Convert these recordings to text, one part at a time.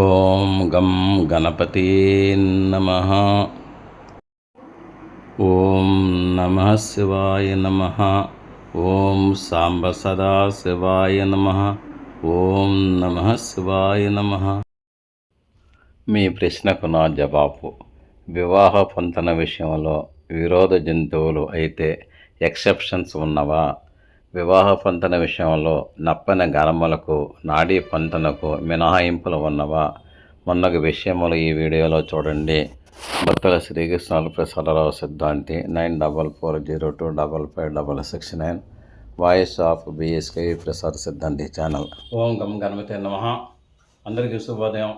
ఓం గం గణపతి నమ. ఓం నమ శివాయ నమ. ఓం సాంబ సదా శివాయ నమ. ఓం నమ శివాయ నమ. మీ ప్రశ్నకు నా జవాబు. వివాహ పొంతన విషయంలో విరోధ జంతువులు అయితే ఎక్సెప్షన్స్ ఉన్నవా? వివాహ పొంతన విషయంలో నప్పని గరమలకు నాడీ పొంతనకు మినహాయింపులు ఉన్నవా? మొన్నొక విషయములు ఈ వీడియోలో చూడండి. భక్తుల శ్రీకృష్ణుల ప్రసాదరావు సిద్ధాంతి nine double four zero two double five double six nine voice of B S K Prasad సిద్ధాంతి ఛానల్. ఓం గం గణపతి నమ. అందరికీ శుభోదయం.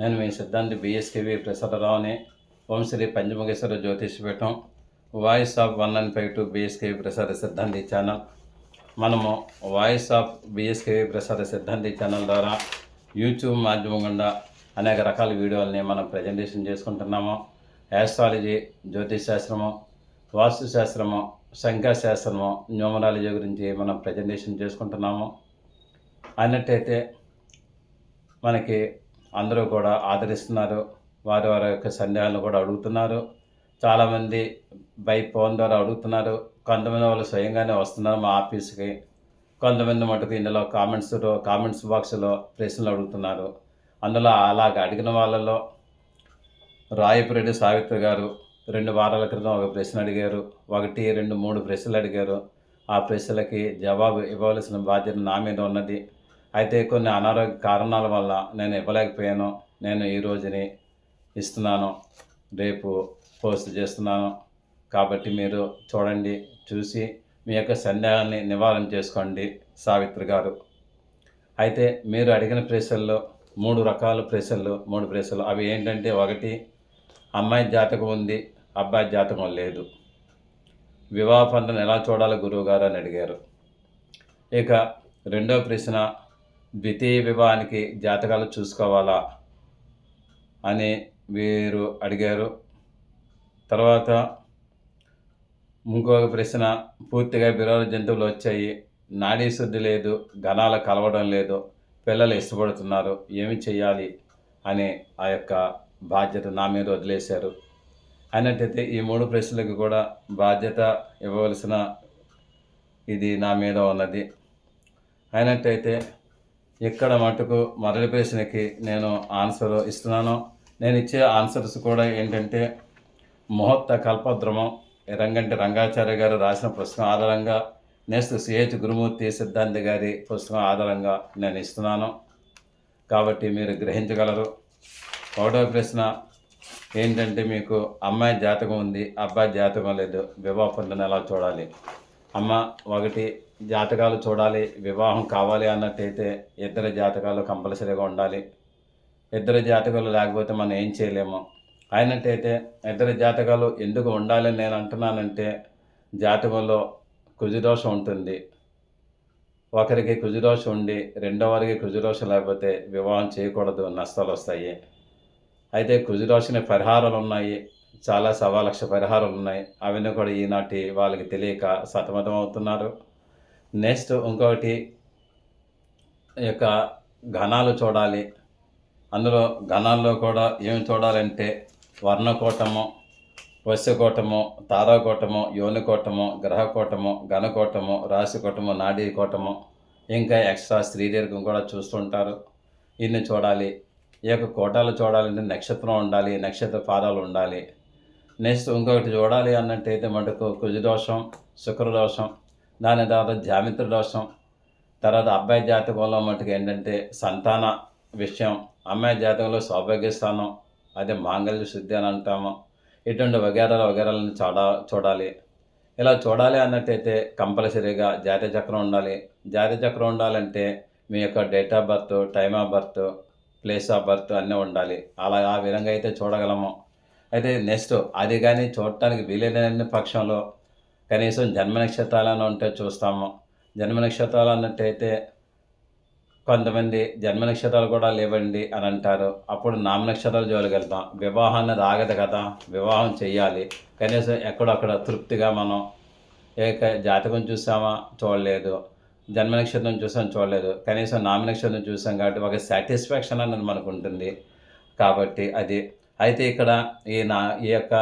నేను మీ సిద్ధాంతి బిఎస్కేవి ప్రసాదరావుని. ఓం Shri Panchamukheshwara Jyotishapeetham. Voice of one nine five two B S K V Prasad సిద్ధాంతి ఛానల్. మనము voice of B S K V Prasada సిద్ధాంతి ఛానల్ ద్వారా యూట్యూబ్ మాధ్యమం గుండా అనేక రకాల వీడియోలని మనం ప్రజెంటేషన్ చేసుకుంటున్నాము. యాస్ట్రాలజీ జ్యోతిష్ శాస్త్రము వాస్తు శాస్త్రము సంఖ్యాశాస్త్రము న్యూమరాలజీ గురించి మనం ప్రజెంటేషన్ చేసుకుంటున్నాము. అన్నట్టయితే మనకి అందరూ కూడా ఆదరిస్తున్నారు. వారి వారి యొక్క సందేహాలను కూడా అడుగుతున్నారు. చాలామంది బై ఫోన్ ద్వారా అడుగుతున్నారు. కొంతమంది వాళ్ళు స్వయంగానే వస్తున్నారు మా ఆఫీస్కి. కొంతమంది మటుకు ఇందులో కామెంట్స్ కామెంట్స్ బాక్స్లో ప్రశ్నలు అడుగుతున్నారు. అందులో అలాగ అడిగిన వాళ్ళలో రాయపురెడ్డి సావిత్రి గారు రెండు వారాల క్రితం ఒక ప్రశ్న అడిగారు. ఒకటి రెండు మూడు ప్రశ్నలు అడిగారు. ఆ ప్రశ్నలకి జవాబు ఇవ్వవలసిన బాధ్యత నా మీద ఉన్నది. అయితే కొన్ని అనారోగ్య కారణాల వల్ల నేను ఇవ్వలేకపోయాను. నేను ఈ రోజుని ఇస్తున్నాను. రేపు పోస్ట్ చేస్తున్నాను. కాబట్టి మీరు చూడండి చూసి మీ యొక్క సందేహాన్ని నివారణ చేసుకోండి సావిత్రి గారు. అయితే మీరు అడిగిన ప్రశ్నల్లో మూడు రకాల ప్రశ్నలు మూడు ప్రశ్నలు. అవి ఏంటంటే ఒకటి అమ్మాయి జాతకం ఉంది అబ్బాయి జాతకం లేదు. వివాహ పంటను ఎలా చూడాలి గురువు గారు అని అడిగారు. ఇక రెండవ ప్రశ్న ద్వితీయ వివాహానికి జాతకాలు చూసుకోవాలా అని వీరు అడిగారు. తర్వాత ఇంకొక ప్రశ్న పూర్తిగా విరోధ జంతువులు వచ్చాయి. నాడీ శుద్ధి లేదు గణాలు కలవడం లేదు పిల్లలు ఇష్టపడుతున్నారు ఏమి చేయాలి అని ఆ యొక్క బాధ్యత నా మీద వదిలేశారు. అయినట్టయితే ఈ మూడు ప్రశ్నలకు కూడా బాధ్యత ఇవ్వవలసిన ఇది నా మీద ఉన్నది. అయినట్టయితే ఇక్కడ మటుకు మొదటి ప్రశ్నకి నేను ఆన్సర్ ఇస్తున్నాను. నేను ఇచ్చే ఆన్సర్స్ కూడా ఏంటంటే ముహూర్త కల్పద్రమం రంగంటి రంగాచార్య గారు రాసిన పుస్తకం ఆధారంగా నెక్స్ట్ సిహెచ్ గురుమూర్తి సిద్ధాంతి గారి పుస్తకం ఆధారంగా నేను ఇస్తున్నాను. కాబట్టి మీరు గ్రహించగలరు. ఒకటో ప్రశ్న ఏంటంటే మీకు అమ్మాయి జాతకం ఉంది అబ్బాయి జాతకం లేదు వివాహ పొందని ఎలా చూడాలి? అమ్మ ఒకటి జాతకాలు చూడాలి వివాహం కావాలి అన్నట్టయితే ఇద్దరు జాతకాలు కంపల్సరీగా ఉండాలి. ఇద్దరు జాతకాలు లేకపోతే మనం ఏం చేయలేము. అయినట్టయితే ఇద్దరు జాతకాలు ఎందుకు ఉండాలని నేను అంటున్నానంటే జాతకంలో కుజుదోషం ఉంటుంది. ఒకరికి కుజుదోషం ఉండి రెండో వారికి కుజుదోషం లేకపోతే వివాహం చేయకూడదు నష్టాలు వస్తాయి. అయితే కుజుదోషని పరిహారాలు ఉన్నాయి. చాలా సవా లక్ష పరిహారాలు ఉన్నాయి. అవన్నీ కూడా ఈనాటి వాళ్ళకి తెలియక సతమతం అవుతున్నారు. నెక్స్ట్ ఇంకొకటి యొక్క ఘనాలు చూడాలి. అందులో ఘనాల్లో కూడా ఏమి చూడాలంటే వర్ణకోటము వస్యకోటము తారాకోటము యోనికోటము గ్రహకోటము ఘనకోటము రాశికోటము నాడీ కోటము ఇంకా ఎక్స్ట్రా స్త్రీదీర్ఘం కూడా చూస్తుంటారు. ఇన్ని చూడాలి. ఈ యొక్క కోటాలు చూడాలంటే నక్షత్రం ఉండాలి నక్షత్ర పాదాలు ఉండాలి. నెక్స్ట్ ఇంకొకటి చూడాలి అన్నట్టయితే మటుకు కుజదోషం శుక్రదోషం దాని తర్వాత జామిత్ర దోషం తర్వాత అబ్బాయి జాతకంలో మటుకు ఏంటంటే సంతాన విషయం అమ్మాయి జాతకంలో సౌభాగ్యస్థానం అదే మాంగళ్య శుద్ధి అని అంటాము. ఇటువంటి వగేరాలు వగేరాలను చూడా చూడాలి. ఇలా చూడాలి అన్నట్టయితే కంపల్సరీగా జాతీయ చక్రం ఉండాలి. జాతీయ చక్రం ఉండాలంటే మీ యొక్క date of birth time of birth place of birth అన్నీ ఉండాలి. అలా ఆ విధంగా అయితే చూడగలము. అయితే నెక్స్ట్ అది కానీ చూడటానికి వీలైన పక్షంలో కనీసం జన్మ నక్షత్రాలను ఉంటే చూస్తాము. జన్మ నక్షత్రాలు అన్నట్టయితే కొంతమంది జన్మ నక్షత్రాలు కూడా లేవండి అని అంటారు. అప్పుడు నామ నక్షత్రాలు జోలికి వెళ్తాం. వివాహం అనేది ఆగదు కదా వివాహం చెయ్యాలి. కనీసం ఎక్కడక్కడ తృప్తిగా మనం ఏక జాతకం చూసామా? చూడలేదు. జన్మ నక్షత్రం చూసాం? చూడలేదు. కనీసం నామ నక్షత్రం చూసాం కాబట్టి ఒక సాటిస్ఫాక్షన్ అన్నది మనకు ఉంటుంది. కాబట్టి అది. అయితే ఇక్కడ ఈ నా ఈ యొక్క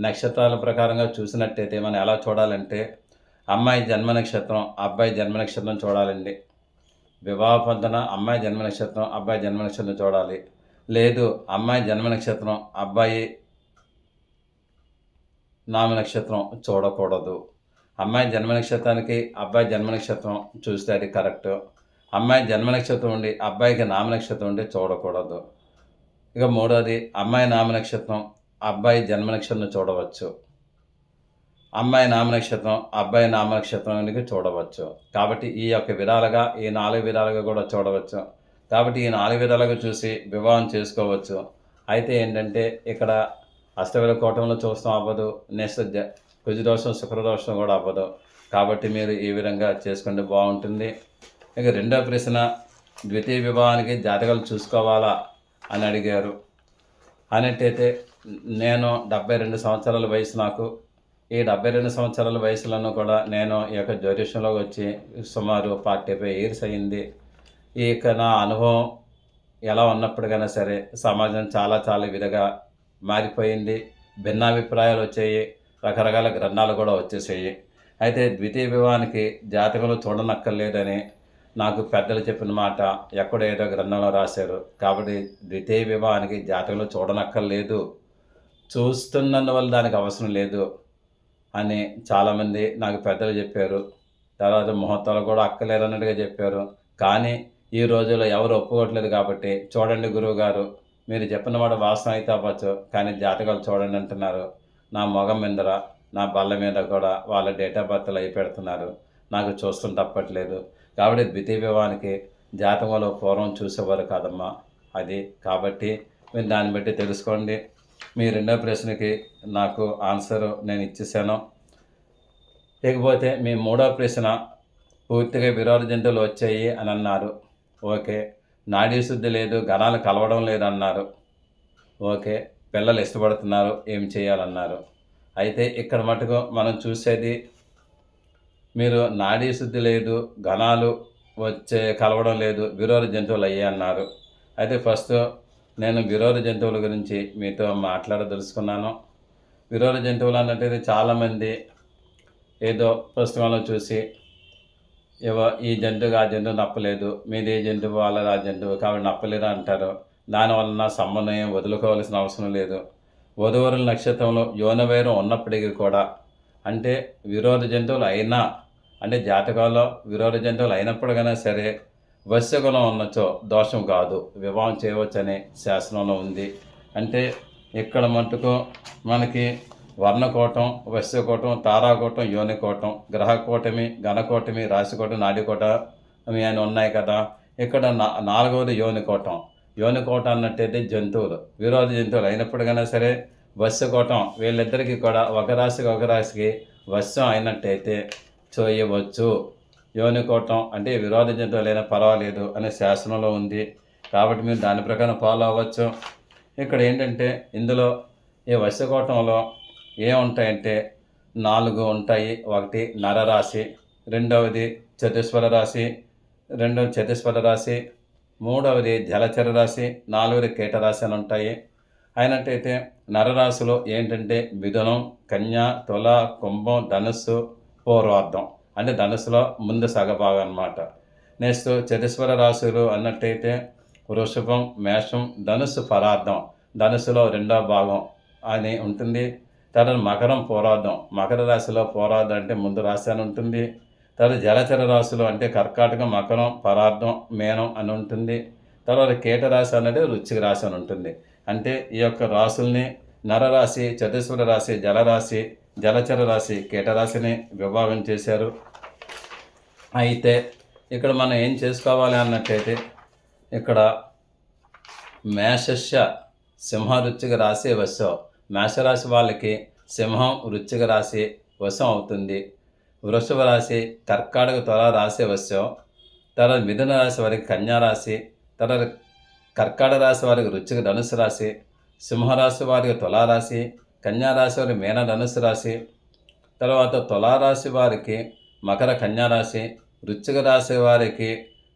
నక్షత్రాల ప్రకారంగా చూసినట్టయితే మనం ఎలా చూడాలంటే అమ్మాయి జన్మ నక్షత్రం అబ్బాయి జన్మ నక్షత్రం చూడాలండి. వివాహ పొందన అమ్మాయి జన్మ నక్షత్రం అబ్బాయి జన్మ నక్షత్రం చూడాలి. లేదు అమ్మాయి జన్మ నక్షత్రం అబ్బాయి నామ నక్షత్రం చూడకూడదు. అమ్మాయి జన్మ నక్షత్రానికి అబ్బాయి జన్మ నక్షత్రం చూస్తే అది కరెక్ట్. అమ్మాయి జన్మ నక్షత్రం ఉండి అబ్బాయికి నామ నక్షత్రం ఉండి చూడకూడదు. ఇక మూడోది అమ్మాయి నామ నక్షత్రం అబ్బాయి జన్మ నక్షత్రం చూడవచ్చు. అమ్మాయి నామనక్షత్రం అబ్బాయి నామనక్షత్రం అనేది చూడవచ్చు. కాబట్టి ఈ యొక్క విధాలుగా ఈ నాలుగు విధాలుగా కూడా చూడవచ్చు. కాబట్టి ఈ నాలుగు విధాలుగా చూసి వివాహం చేసుకోవచ్చు. అయితే ఏంటంటే ఇక్కడ అష్టవిల కోటంలో చూస్తాం అవ్వదు నెక్స్ట్ కుజదోషం శుక్రదోషం కూడా అవ్వదు. కాబట్టి మీరు ఈ విధంగా చేసుకుంటే బాగుంటుంది. ఇక రెండో ప్రశ్న ద్వితీయ వివాహానికి జాతకాలు చూసుకోవాలా అని అడిగారు. అనేటైతే నేను డెబ్బై రెండు సంవత్సరాల వయసు నాకు. ఈ డెబ్బై రెండు సంవత్సరాల వయసులోనూ కూడా నేను ఈ యొక్క జ్యోతిష్యంలోకి వచ్చి సుమారు ఫార్టీ ఫైవ్ ఇయర్స్ అయింది ఈ యొక్క నా అనుభవం ఎలా ఉన్నప్పటికైనా సరే సమాజం చాలా చాలా విధంగా మారిపోయింది. భిన్నాభిప్రాయాలు వచ్చాయి. రకరకాల గ్రంథాలు కూడా వచ్చేసాయి. అయితే ద్వితీయ వివాహానికి జాతకంలో చూడనక్కర్లేదని నాకు పెద్దలు చెప్పిన మాట ఎక్కడ ఏదో గ్రంథంలో రాశారు. కాబట్టి ద్వితీయ వివాహానికి జాతకంలో చూడనక్కర్లేదు. చూస్తున్నందువల్ల దానికి అవసరం లేదు. అని చాలామంది నాకు పెద్దలు చెప్పారు. తర్వాత ముహూర్తాలు కూడా అక్కలేరు అన్నట్టుగా చెప్పారు. కానీ ఈ రోజుల్లో ఎవరు ఒప్పుకోవట్లేదు కాబట్టి చూడండి గురువు గారు మీరు చెప్పిన వాడు వాసన అయితే అవ్వచ్చు కానీ జాతకాలు చూడండి అంటున్నారు. నా మొగం మీదర నా బల్ల మీద కూడా వాళ్ళ డేట్ ఆఫ్ బర్త్లు అయి పెడుతున్నారు. నాకు చూస్తుంటే తప్పట్లేదు కాబట్టి ద్వితీయ వివాహానికి జాతకంలో పూర్వం చూసేవారు కాదమ్మా. అది కాబట్టి మీరు దాన్ని బట్టి తెలుసుకోండి. మీ రెండో ప్రశ్నకి నాకు ఆన్సర్ నేను ఇచ్చేసాను. లేకపోతే మీ మూడో ప్రశ్న పూర్తిగా విరోధ జంతువులు వచ్చాయి అని అన్నారు. ఓకే. నాడీ శుద్ధి లేదు గణాలు కలవడం లేదన్నారు ఓకే. పిల్లలు ఇష్టపడుతున్నారు ఏం చేయాలన్నారు. అయితే ఇక్కడ మటుకు మనం చూసేది మీరు నాడీ శుద్ధి లేదు గణాలు వచ్చే కలవడం లేదు విరోధ జంతువులు అయ్యాయి అన్నారు. అయితే ఫస్ట్ నేను విరోధ జంతువుల గురించి మీతో మాట్లాడదలుచుకున్నాను. విరోధ జంతువులు అన్నట్టు చాలామంది ఏదో పుస్తకంలో చూసి ఏవో ఈ జంతువుకి ఆ జంతువు నప్పలేదు మీది ఏ జంతువు వాళ్ళది ఆ జంతువు కాబట్టి నప్పలేదు అంటారు. దానివలన సమన్వయం వదులుకోవాల్సిన అవసరం లేదు. వధువరుల నక్షత్రంలో యోనవేరం ఉన్నప్పటికీ కూడా అంటే విరోధ జంతువులు అయినా అంటే జాతకాల్లో విరోధ జంతువులు అయినప్పుడు కన్నా సరే వశ్యగుణం ఉన్నచో దోషం కాదు. వివాహం చేయవచ్చనే శాసనంలో ఉంది. అంటే ఇక్కడ మటుకు మనకి వర్ణకోటం వశ్యకోటం తారాకోటం యోనికోటం గ్రహకోటమి ఘనకోటమి రాశికోటం నాడికోటమి అని ఉన్నాయి కదా. ఇక్కడ నా నాలుగవది యోనికోటం. యోనికోటం అన్నట్టయితే జంతువులు విరోధ జంతువులు అయినప్పటికైనా సరే వశ్యకోటం వీళ్ళిద్దరికీ కూడా ఒక రాశికి ఒక రాశికి వశ్యం అయినట్టయితే చేయవచ్చు. యోనికోటం అంటే విరోధ జంతువులైనా పర్వాలేదు అనే శాసనంలో ఉంది. కాబట్టి మీరు దాని ప్రకారం ఫాలో అవ్వచ్చు. ఇక్కడ ఏంటంటే ఇందులో ఈ వశ్యకోటంలో ఏముంటాయంటే నాలుగు ఉంటాయి. ఒకటి నరరాశి రెండవది చతుస్వర రాశి రెండవ చతుస్వర రాశి మూడవది జలచర రాశి నాలుగవది కీటరాశి అని ఉంటాయి. అయినట్టయితే నరరాశిలో ఏంటంటే మిథునం కన్య తుల కుంభం ధనుస్సు పూర్వార్థం అంటే ధనుసులో ముందు సగభాగం అనమాట నెక్స్ట్ చతుస్వర రాశులు అన్నట్టయితే వృషభం మేషం ధనుసు పరార్థం ధనుస్సులో రెండో భాగం అని ఉంటుంది. తర్వాత మకరం పోరాధం మకర రాశిలో పోరార్థం అంటే ముందు రాశి అని ఉంటుంది. తర్వాత జలచర రాశులు అంటే కర్కాటకం మకరం పరార్థం మేనం అని ఉంటుంది. తర్వాత కేటరాశి అనేది వృశ్చిక రాశి అని ఉంటుంది. అంటే ఈ యొక్క రాశుల్ని నరరాశి చతుస్వర రాశి జలరాశి జలచర రాశి కీటరాశిని విభాగం చేశారు. అయితే ఇక్కడ మనం ఏం చేసుకోవాలి అన్నట్టయితే ఇక్కడ మేషస్య సింహ వృచ్చిక రాశి వశం. మేషరాశి వాళ్ళకి సింహం వృచ్చిక రాశి వశం అవుతుంది. వృషభ రాశి కర్కాటక త్వర రాశి వశం. తర్వాత మిథున రాశి వారికి కన్యా రాశి. తర్వాత కర్కాటక రాశి వారికి వృచ్చిక ధనుసు రాశి. సింహరాశి వారికి తులారాశి. కన్యారాశి వారి మీన ధనుసు రాశి తర్వాత తులారాశి వారికి మకర కన్యారాశి వృశ్చిక రాశి వారికి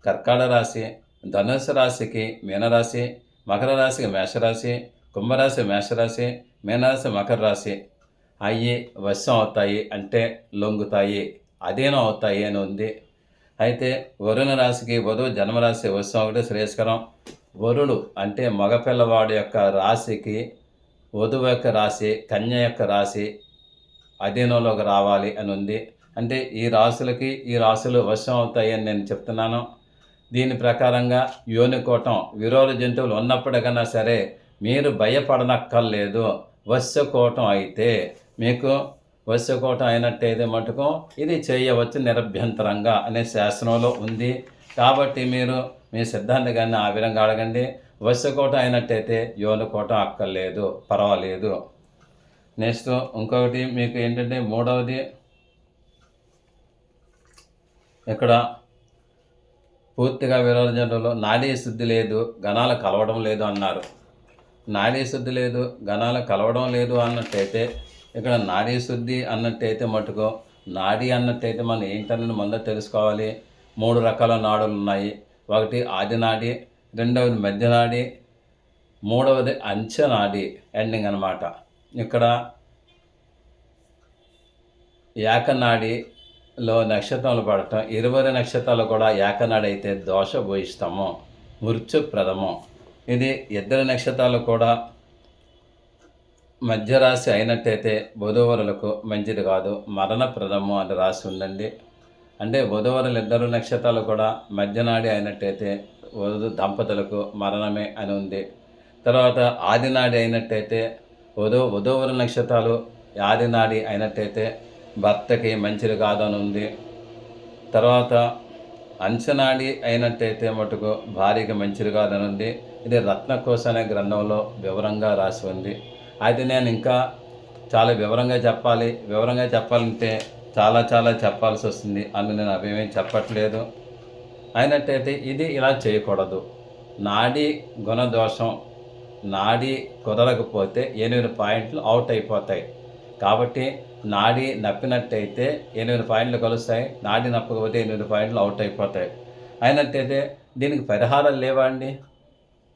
కర్కాడ రాశి ధనుసు రాశికి మీనరాశి మకర రాశికి మేషరాశి కుంభరాశి మేషరాశి మీనరాశి మకర రాశి. అయ్యి వశం అవుతాయి అంటే లొంగుతాయి అధీనం అవుతాయి అని ఉంది. అయితే వరుణ రాశికి వధువు జన్మరాశి వశం ఒకటి శ్రేయస్కరం. వరుడు అంటే మగపిల్లవాడి యొక్క రాశికి వధువు యొక్క రాశి కన్య యొక్క రాశి అధీనంలోకి రావాలి అని ఉంది. అంటే ఈ రాశులకి ఈ రాశులు వశం అవుతాయని నేను చెప్తున్నాను. దీని ప్రకారంగా యోనికోటం విరోధ జంతువులు ఉన్నప్పటికన్నా సరే మీరు భయపడనక్కర్లేదు. వశ్యకోటం అయితే మీకు వశ్యకోటం అయినట్టయితే మటుకు ఇది చేయవచ్చు నిరభ్యంతరంగా అనే శాసనంలో ఉంది. కాబట్టి మీరు మీ సిద్ధాంతి గారిని ఆ విధంగా అడగండి. వశ్యకోటం అయినట్టయితే కోట అక్కర్లేదు పర్వాలేదు. నెక్స్ట్ ఇంకొకటి మీకు ఏంటంటే మూడవది ఇక్కడ పూర్తిగా విరోధంలో నాడీ శుద్ధి లేదు గణాలు కలవడం లేదు అన్నారు. నాడీ శుద్ధి లేదు గణాలు కలవడం లేదు అన్నట్టయితే ఇక్కడ నాడీ శుద్ధి అన్నట్టయితే మటుకు నాడీ అన్నట్టయితే మనం ఏంటన్నది ముందు తెలుసుకోవాలి. మూడు రకాల నాడులు ఉన్నాయి ఒకటి ఆదినాడి రెండవది మధ్యనాడి మూడవది అంచనాడి ఎండింగ్ అనమాట ఇక్కడ ఏకనాడిలో నక్షత్రాలు పడటం ఇరవై నక్షత్రాలు కూడా ఏకనాడి అయితే దోష భూయిస్తాము మృత్యుప్రదము. ఇది ఇద్దరు నక్షత్రాలు కూడా మధ్యరాశి అయినట్టయితే బుధవరులకు మంచిది కాదు మరణప్రదము అని రాసి ఉందండి. అంటే బుధవరులు ఇద్దరు నక్షత్రాలు కూడా మధ్యనాడి అయినట్టయితే వధు దంపతులకు మరణమే అని ఉంది. తర్వాత ఆదినాడి అయినట్టయితే వధు వధువరు నక్షత్రాలు ఆదినాడి అయినట్టయితే భర్తకి మంచిది కాదని ఉంది. తర్వాత అంచనాడి అయినట్టయితే మటుకు భార్యకి మంచిది కాదని ఉంది. ఇది రత్నకోశ అనే గ్రంథంలో వివరంగా రాసి ఉంది. అయితే నేను ఇంకా చాలా వివరంగా చెప్పాలి. వివరంగా చెప్పాలంటే చాలా చాలా చెప్పాల్సి వస్తుంది. అందులో నేను అవేమీ చెప్పట్లేదు. అయినట్టయితే ఇది ఇలా చేయకూడదు. నాడీ గుణదోషం నాడీ కుదరకపోతే ఎనిమిది పాయింట్లు అవుట్ అయిపోతాయి. కాబట్టి నాడీ నప్పినట్టయితే ఎనిమిది పాయింట్లు కలుస్తాయి నాడీ నప్పకపోతే ఎనిమిది పాయింట్లు అవుట్ అయిపోతాయి. అయినట్టయితే దీనికి పరిహారాలు లేవా అండి?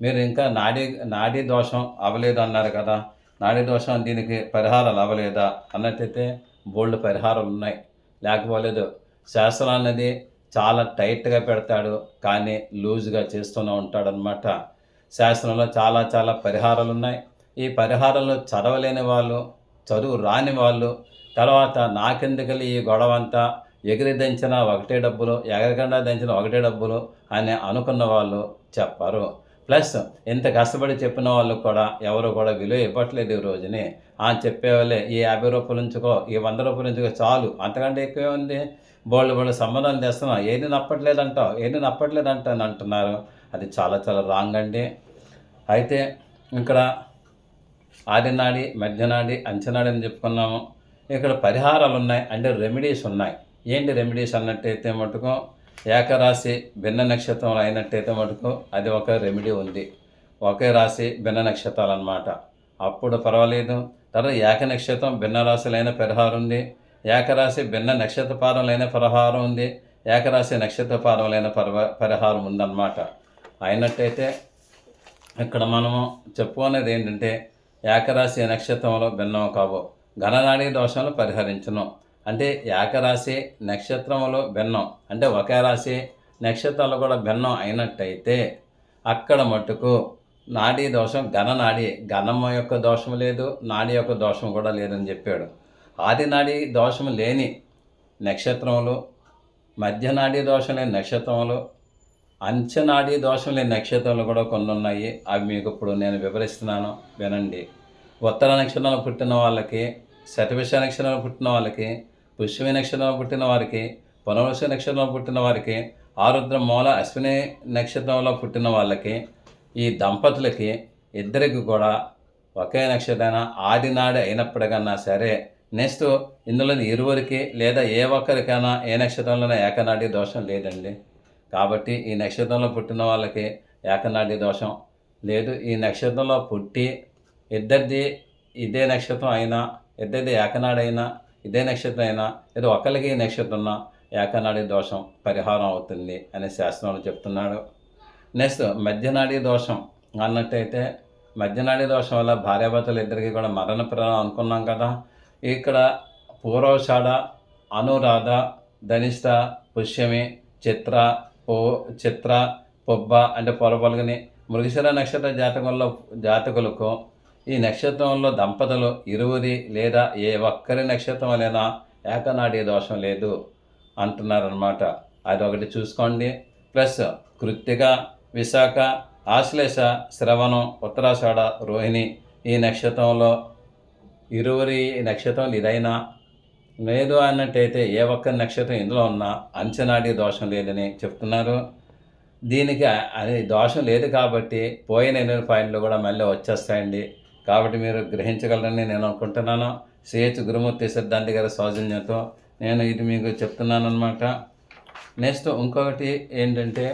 మీరు ఇంకా నాడీ నాడీ దోషం అవ్వలేదు అన్నారు కదా నాడీ దోషం దీనికి పరిహారాలు అవ్వలేదా? అన్నట్టయితే బోల్డ్ పరిహారాలు ఉన్నాయి. లేకపోలేదు. శాస్త్రం అన్నది చాలా టైట్గా పెడతాడు కానీ లూజ్గా చేస్తూనే ఉంటాడనమాట శాస్త్రంలో చాలా చాలా పరిహారాలు ఉన్నాయి ఈ పరిహారాలు చదవలేని వాళ్ళు చదువు రాని వాళ్ళు తర్వాత నాకెందుకలి ఈ గొడవ అంతా ఎగిరి దంచిన ఒకటే డబ్బులు ఎగరకుండా దంచిన ఒకటే డబ్బులు అని అనుకున్న వాళ్ళు చెప్పారు. ప్లస్ ఇంత కష్టపడి చెప్పిన వాళ్ళు కూడా ఎవరు కూడా విలువ ఇవ్వట్లేదు ఈ రోజుని. ఆ చెప్పేవాళ్ళే ఈ యాభై రూపాయల నుంచుకో ఈ వంద రూపాయలు నుంచుకో చాలు. అంతకంటే ఎక్కువే ఉంది వాళ్ళు వాళ్ళు సంబంధాలు చేస్తున్నారు ఏది నప్పట్లేదంటావు ఏది నప్పట్లేదంట అని అంటున్నారు. అది చాలా చాలా రాంగ్ అండి. అయితే ఇక్కడ ఆదినాడి మధ్యనాడి అంచనాడి అని చెప్పుకున్నాము. ఇక్కడ పరిహారాలు ఉన్నాయి అంటే రెమెడీస్ ఉన్నాయి. ఏంటి రెమెడీస్ అన్నట్టయితే మటుకు ఏకరాశి భిన్న నక్షత్రం అయినట్టయితే మటుకు అది ఒక రెమెడీ ఉంది. ఒకే రాశి భిన్న నక్షత్రాలు అన్నమాట అప్పుడు పర్వాలేదు. తర్వాత ఏక నక్షత్రం భిన్న రాశులైన పరిహారం ఉంది. ఏకరాశి భిన్న నక్షత్రపారములైన పరిహారం ఉంది. ఏకరాశి నక్షత్ర పాదములైన పరిహారం ఉందన్నమాట. అయినట్టయితే ఇక్కడ మనము చెప్పుకునేది ఏంటంటే ఏకరాశి నక్షత్రంలో భిన్నం కావు. ఘననాడి దోషాలు పరిహరించను. అంటే ఏకరాశి నక్షత్రంలో భిన్నం. అంటే ఒకే రాశి నక్షత్రాలు కూడా భిన్నం అయినట్టయితే అక్కడ మటుకు నాడీ దోషం ఘననాడి. ఘనము యొక్క దోషం లేదు నాడీ యొక్క దోషం కూడా లేదని చెప్పాడు. ఆదినాడి దోషం లేని నక్షత్రములు మధ్యనాడీ దోషం లేని నక్షత్రములు అంచనాడీ దోషం లేని నక్షత్రాలు కూడా కొన్ని ఉన్నాయి అవి మీకు ఇప్పుడు నేను వివరిస్తున్నాను. వినండి. ఉత్తర నక్షత్రంలో పుట్టిన వాళ్ళకి శతవిష నక్షత్రంలో పుట్టిన వాళ్ళకి పుష్యమి నక్షత్రంలో పుట్టిన వారికి పునర్వశ నక్షత్రంలో పుట్టిన వారికి ఆరుద్ర మూల అశ్విని నక్షత్రంలో పుట్టిన వాళ్ళకి ఈ దంపతులకి ఇద్దరికి కూడా ఒకే నక్షత్రమైన ఆదినాడు అయినప్పటికన్నా సరే నెక్స్ట్ ఇందులోని ఇరువురికి లేదా ఏ ఒక్కరికైనా ఏ నక్షత్రంలోనే ఏకనాడి దోషం లేదండి. కాబట్టి ఈ నక్షత్రంలో పుట్టిన వాళ్ళకి ఏకనాడి దోషం లేదు. ఈ నక్షత్రంలో పుట్టి ఇద్దరిది ఇదే నక్షత్రం అయినా ఇద్దరిది ఏకనాడైనా ఇదే నక్షత్రం అయినా ఏదో ఒకరికి ఈ నక్షత్రం ఉన్నా ఏకనాడి దోషం పరిహారం అవుతుంది అని శాస్త్రంలో చెప్తున్నాడు. నెక్స్ట్ మధ్యనాడి దోషం అన్నట్టయితే మధ్యనాడి దోషం వల్ల భార్యాభర్తలు ఇద్దరికి కూడా మరణ ప్రాణం అనుకున్నాం కదా. ఇక్కడ పూర్వషాఢ అనురాధ ధనిష్ట పుష్యమి చిత్ర పో చిత్ర పొబ్బ అంటే పొరపలుగుని మృగశిర నక్షత్ర జాతకంలో జాతకులకు ఈ నక్షత్రంలో దంపతులు ఇరువురి లేదా ఏ ఒక్కరి నక్షత్రం అయినా ఏకనాడీ దోషం లేదు అంటున్నారనమాట అది ఒకటి చూసుకోండి. ప్లస్ కృత్తిక విశాఖ ఆశ్లేష శ్రవణం ఉత్తరాషాఢ రోహిణి ఈ నక్షత్రంలో ఇరువురి నక్షత్రం ఇదైనా? లేదు అన్నట్టయితే ఏ ఒక్క నక్షత్రం ఇందులో ఉన్నా అంచనాడి దోషం లేదని చెప్తున్నారు. దీనికి అది దోషం లేదు కాబట్టి పోయిన ఎనిమిది పాయింట్లు కూడా మళ్ళీ వచ్చేస్తాయండి. కాబట్టి మీరు గ్రహించగలరని నేను అనుకుంటున్నాను. సిహెచ్ గురుమూర్తి సిద్ధాంతి గారి సౌజన్యంతో నేను ఇది మీకు చెప్తున్నాను అనమాట నెక్స్ట్ ఇంకొకటి ఏంటంటే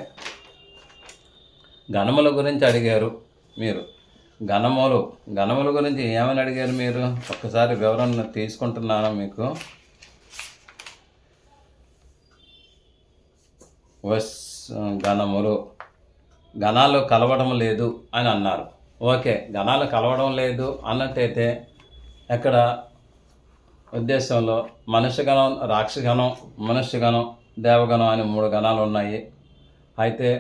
గణముల గురించి అడిగారు మీరు. గణములు గణముల గురించి ఏమని అడిగారు మీరు? ఒక్కసారి వివరణ తీసుకుంటున్నాను మీకు. వస్ గణములు గణాలు కలవడం లేదు అని అన్నారు. ఓకే గణాలు కలవడం లేదు అన్నట్టయితే ఎక్కడ ఉద్దేశంలో మనుష్యగణం రాక్షగణం మనుష్యగణం దేవగణం అని మూడు గణాలు ఉన్నాయి. అయితే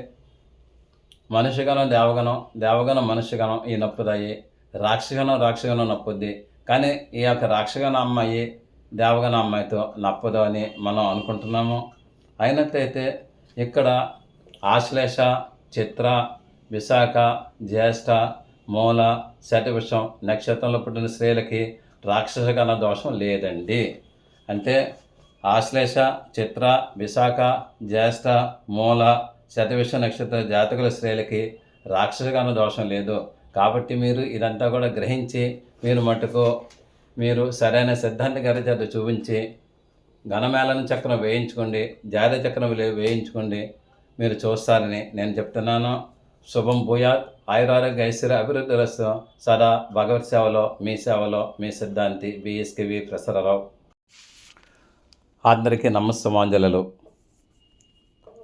మనిషిగనం దేవగణం దేవగణం మనిషిగణం ఈ నొప్పుదాయి రాక్షగణం రాక్షగణం నొప్పుద్ది. కానీ ఈ యొక్క రాక్షగణ అమ్మాయి దేవగణ అమ్మాయితో నప్పదు అని మనం అనుకుంటున్నాము. అయినట్లయితే ఇక్కడ ఆశ్లేష చిత్ర విశాఖ జ్యేష్ఠ మూల శతవిషం నక్షత్రంలో పుట్టిన స్త్రీలకి రాక్షసగణ దోషం లేదండి. అంటే ఆశ్లేష చిత్ర విశాఖ జ్యేష్ఠ మూల శతవిష నక్షత్ర జాతకుల స్త్రీలకి రాక్షసగాన దోషం లేదు. కాబట్టి మీరు ఇదంతా కూడా గ్రహించి మీరు మటుకు మీరు సరైన సిద్ధాంత గారి చేత చూపించి ఘనమేళన చక్రం వేయించుకోండి జాత చక్రం వే- వేయించుకోండి మీరు చూస్తారని నేను చెప్తున్నాను. శుభం భూయాత్ ఆయురారోగ్య ఐశ్వర్య అభివృద్ధి రసం సదా భగవత్ సేవలో మీ సేవలో మీ సిద్ధాంతి బిఎస్కేవి ప్రసరరావు. అందరికీ నమస్తమాంజలు